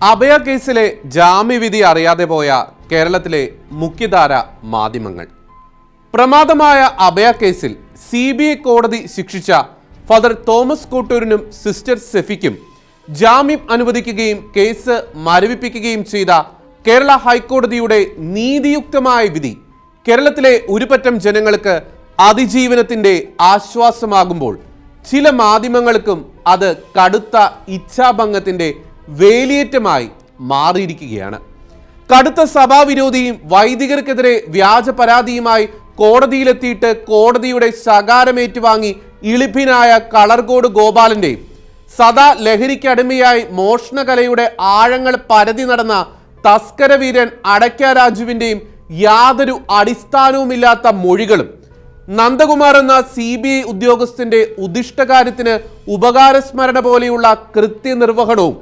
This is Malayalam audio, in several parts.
അഭയ കേസിലെ ജാമ്യവിധി അറിയാതെ പോയ കേരളത്തിലെ മുഖ്യധാര മാധ്യമങ്ങൾ. പ്രമാദമായ അഭയ കേസിൽ സി ബി ഐ കോടതി ശിക്ഷിച്ച ഫാദർ തോമസ് കോട്ടൂരിനും സിസ്റ്റർ സെഫിക്കും ജാമ്യം അനുവദിക്കുകയും കേസ് മരവിപ്പിക്കുകയും ചെയ്ത കേരള ഹൈക്കോടതിയുടെ നീതിയുക്തമായ വിധി കേരളത്തിലെ ഒരുപറ്റം ജനങ്ങൾക്ക് അതിജീവനത്തിന്റെ ആശ്വാസമാകുമ്പോൾ ചില മാധ്യമങ്ങൾക്കും അത് കടുത്ത ഇച്ഛാഭംഗത്തിന്റെ വേലിയേറ്റമായി മാറിയിരിക്കുകയാണ്. കടുത്ത സഭാവിരോധിയും വൈദികർക്കെതിരെ വ്യാജ പരാതിയുമായി കോടതിയിലെത്തിയിട്ട് കോടതിയുടെ ശകാരമേറ്റുവാങ്ങി ഇളിഭിനായ കളർകോട് ഗോപാലന്റെയും സദാ ലഹരിക്കടിമയായി മോഷണകലയുടെ ആഴങ്ങൾ പരതി നടന്ന തസ്കരവീരൻ അടയ്ക്ക രാജുവിന്റെയും യാതൊരു അടിസ്ഥാനവുമില്ലാത്ത മൊഴികളും നന്ദകുമാർ എന്ന സി ബി ഐ ഉദ്യോഗസ്ഥന്റെ ഉദിഷ്ടകാര്യത്തിന് ഉപകാരസ്മരണ പോലെയുള്ള കൃത്യനിർവഹണവും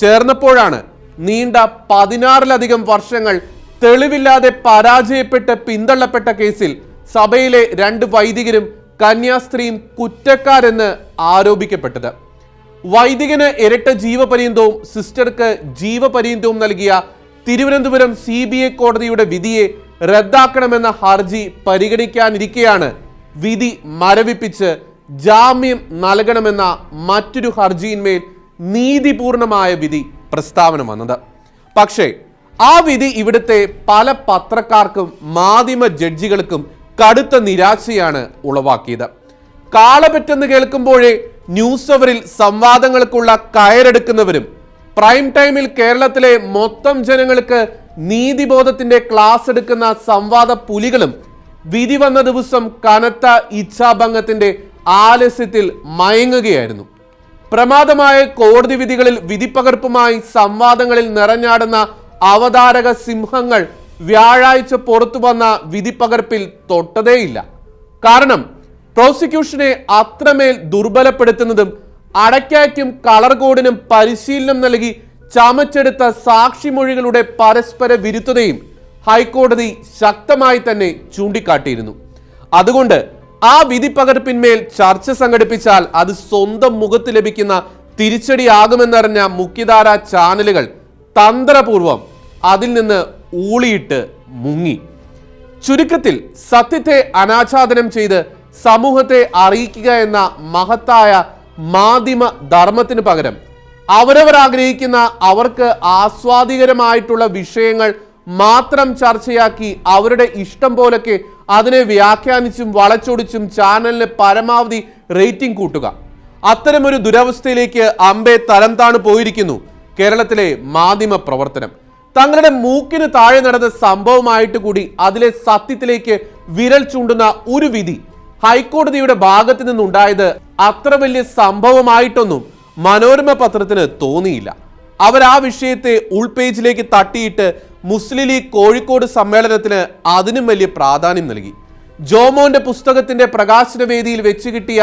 ചേർന്നപ്പോഴാണ് നീണ്ട പതിനാറിലധികം വർഷങ്ങൾ തെളിവില്ലാതെ പരാജയപ്പെട്ട് പിന്തള്ളപ്പെട്ട കേസിൽ സഭയിലെ രണ്ട് വൈദികരും കന്യാസ്ത്രീയും കുറ്റക്കാരെന്ന് ആരോപിക്കപ്പെട്ടത്. വൈദികന് ഇരട്ട ജീവപര്യന്തവും സിസ്റ്റർക്ക് ജീവപര്യന്തവും നൽകിയ തിരുവനന്തപുരം സി ബി ഐ കോടതിയുടെ വിധിയെ റദ്ദാക്കണമെന്ന ഹർജി പരിഗണിക്കാനിരിക്കെയാണ് വിധി മരവിപ്പിച്ച് ജാമ്യം നൽകണമെന്ന മറ്റൊരു ഹർജിയിന്മേൽ നീതിപൂർണമായ വിധി പ്രസ്താവന വന്നത്. പക്ഷേ ആ വിധി ഇവിടുത്തെ പല പത്രക്കാർക്കും മാധ്യമ ജഡ്ജികൾക്കും കടുത്ത നിരാശയാണ് ഉളവാക്കിയത്. കാളപറ്റെന്ന് കേൾക്കുമ്പോഴേ ന്യൂസ് അവറിൽ സംവാദങ്ങൾക്കുള്ള കയറെടുക്കുന്നവരും പ്രൈം ടൈമിൽ കേരളത്തിലെ മൊത്തം ജനങ്ങൾക്ക് നീതിബോധത്തിന്റെ ക്ലാസ് എടുക്കുന്ന സംവാദ പുലികളും വിധി വന്ന ദിവസം കനത്ത ഇച്ഛാഭംഗത്തിന്റെ ആലസ്യത്തിൽ മയങ്ങുകയായിരുന്നു. പ്രമാദമായ കോടതി വിധികളിൽ വിധിപ്പകർപ്പുമായി സംവാദങ്ങളിൽ നിറഞ്ഞാടുന്ന അവതാരക സിംഹങ്ങൾ വ്യാഴാഴ്ച പുറത്തു വന്ന വിധിപ്പകർപ്പിൽ തൊട്ടതേയില്ല. കാരണം പ്രോസിക്യൂഷനെ അത്രമേൽ ദുർബലപ്പെടുത്തുന്നതും അടയ്ക്കായ്ക്കും കളർ കോഡിനും പരിശീലനം നൽകി ചമച്ചെടുത്ത സാക്ഷിമൊഴികളുടെ പരസ്പര വിരുദ്ധതയും ഹൈക്കോടതി ശക്തമായി തന്നെ ചൂണ്ടിക്കാട്ടിയിരുന്നു. അതുകൊണ്ട് ആ വിധി പകർപ്പിന്മേൽ ചർച്ച സംഘടിപ്പിച്ചാൽ അത് സ്വന്തം മുഖത്ത് ലഭിക്കുന്ന തിരിച്ചടിയാകുമെന്നറിഞ്ഞ മുഖ്യധാര ചാനലുകൾ തന്ത്രപൂർവം അതിൽ നിന്ന് ഊളിയിട്ട് മുങ്ങി. ചുരുക്കത്തിൽ സത്യത്തെ അനാച്ഛാദനം ചെയ്ത് സമൂഹത്തെ അറിയിക്കുക എന്ന മഹത്തായ മാധ്യമ ധർമ്മത്തിന് പകരം അവരവർ ആഗ്രഹിക്കുന്ന അവർക്ക് ആസ്വാദികരമായിട്ടുള്ള വിഷയങ്ങൾ മാത്രം ചർച്ചയാക്കി അവരുടെ ഇഷ്ടം പോലൊക്കെ അതിനെ വ്യാഖ്യാനിച്ചും വളച്ചൊടിച്ചും ചാനലിന് പരമാവധി റേറ്റിംഗ് കൂട്ടുക. അത്തരമൊരു ദുരവസ്ഥയിലേക്ക് അമ്പെ തരം താണു പോയിരിക്കുന്നു കേരളത്തിലെ മാധ്യമ പ്രവർത്തനം. തങ്ങളുടെ മൂക്കിന് താഴെ നടന്ന സംഭവമായിട്ട് കൂടി അതിലെ സത്യത്തിലേക്ക് വിരൽ ചൂണ്ടുന്ന ഒരു വിധി ഹൈക്കോടതിയുടെ ഭാഗത്ത് നിന്നുണ്ടായത് അത്ര വലിയ സംഭവമായിട്ടൊന്നും മനോരമ പത്രത്തിന് തോന്നിയില്ല. അവർ ആ വിഷയത്തെ ഉൾപേജിലേക്ക് തട്ടിയിട്ട് മുസ്ലിം ലീഗ് കോഴിക്കോട് സമ്മേളനത്തിന് അതിനും വലിയ പ്രാധാന്യം നൽകി. ജോമോന്റെ പുസ്തകത്തിന്റെ പ്രകാശന വേദിയിൽ വെച്ച് കിട്ടിയ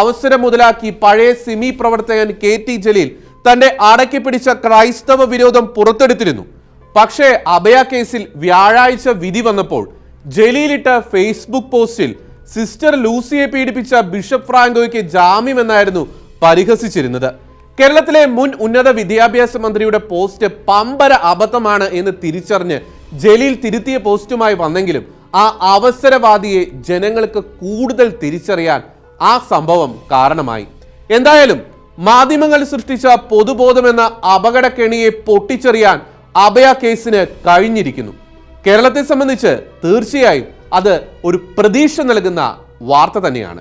അവസരം മുതലാക്കി പഴയ സിമി പ്രവർത്തകൻ കെ ടി ജലീൽ തന്റെ അടക്കി പിടിച്ച ക്രൈസ്തവ വിരോധം പുറത്തെടുത്തിരുന്നു. പക്ഷേ അഭയ കേസിൽ വ്യാഴാഴ്ച വിധി വന്നപ്പോൾ ജലീലിട്ട ഫേസ്ബുക്ക് പോസ്റ്റിൽ സിസ്റ്റർ ലൂസിയെ പീഡിപ്പിച്ച ബിഷപ്പ് ഫ്രാങ്കോയ്ക്ക് ജാമ്യം എന്നായിരുന്നു പരിഹസിച്ചിരുന്നത്. കേരളത്തിലെ മുൻ ഉന്നത വിദ്യാഭ്യാസ മന്ത്രിയുടെ പോസ്റ്റ് പമ്പര അബദ്ധമാണ് എന്ന് തിരിച്ചറിഞ്ഞ് ജലീൽ തിരുത്തിയ പോസ്റ്റുമായി വന്നെങ്കിലും ആ അവസരവാദിയെ ജനങ്ങൾക്ക് കൂടുതൽ തിരിച്ചറിയാൻ ആ സംഭവം കാരണമായി. എന്തായാലും മാധ്യമങ്ങൾ സൃഷ്ടിച്ച പൊതുബോധമെന്ന അപകടക്കെണിയെ പൊട്ടിച്ചെറിയാൻ അഭയ കേസിന് കഴിഞ്ഞിരിക്കുന്നു. കേരളത്തെ സംബന്ധിച്ച് തീർച്ചയായും അത് ഒരു പ്രതീക്ഷ നൽകുന്ന വാർത്ത തന്നെയാണ്.